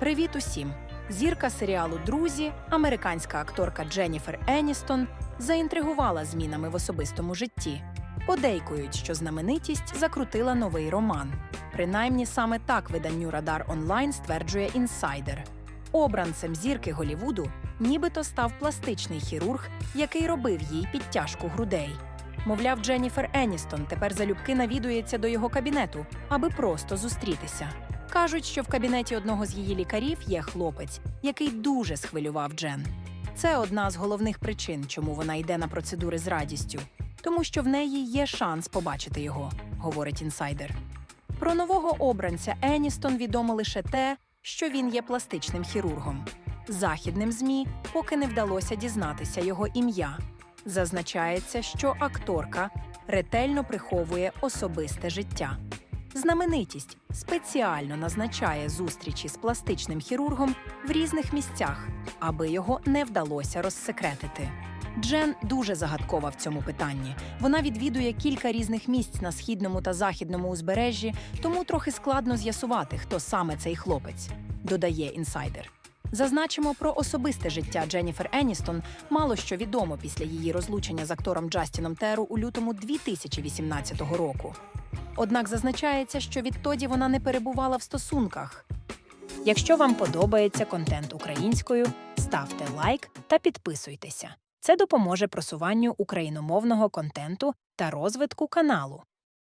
Привіт усім! Зірка серіалу Друзі, американська акторка Дженніфер Еністон заінтригувала змінами в особистому житті. Подейкують, що знаменитість закрутила новий роман. Принаймні саме так виданню Радар онлайн стверджує інсайдер. Обранцем зірки Голівуду нібито став пластичний хірург, який робив їй підтяжку грудей. Мовляв, Дженніфер Еністон тепер залюбки навідується до його кабінету, аби просто зустрітися. Кажуть, що в кабінеті одного з її лікарів є хлопець, який дуже схвилював Джен. Це одна з головних причин, чому вона йде на процедури з радістю, тому що в неї є шанс побачити його, говорить інсайдер. Про нового обранця Еністон відомо лише те, що він є пластичним хірургом. Західним ЗМІ поки не вдалося дізнатися його ім'я. Зазначається, що акторка ретельно приховує особисте життя. Знаменитість спеціально назначає зустрічі з пластичним хірургом в різних місцях, аби його не вдалося розсекретити. Джен дуже загадкова в цьому питанні. Вона відвідує кілька різних місць на східному та західному узбережжі, тому трохи складно з'ясувати, хто саме цей хлопець, додає інсайдер. Зазначимо про особисте життя Дженніфер Еністон мало що відомо після її розлучення з актором Джастіном Теру у лютому 2018 року. Однак зазначається, що відтоді вона не перебувала в стосунках. Якщо вам подобається контент українською, ставте лайк та підписуйтеся. Це допоможе просуванню україномовного контенту та розвитку каналу.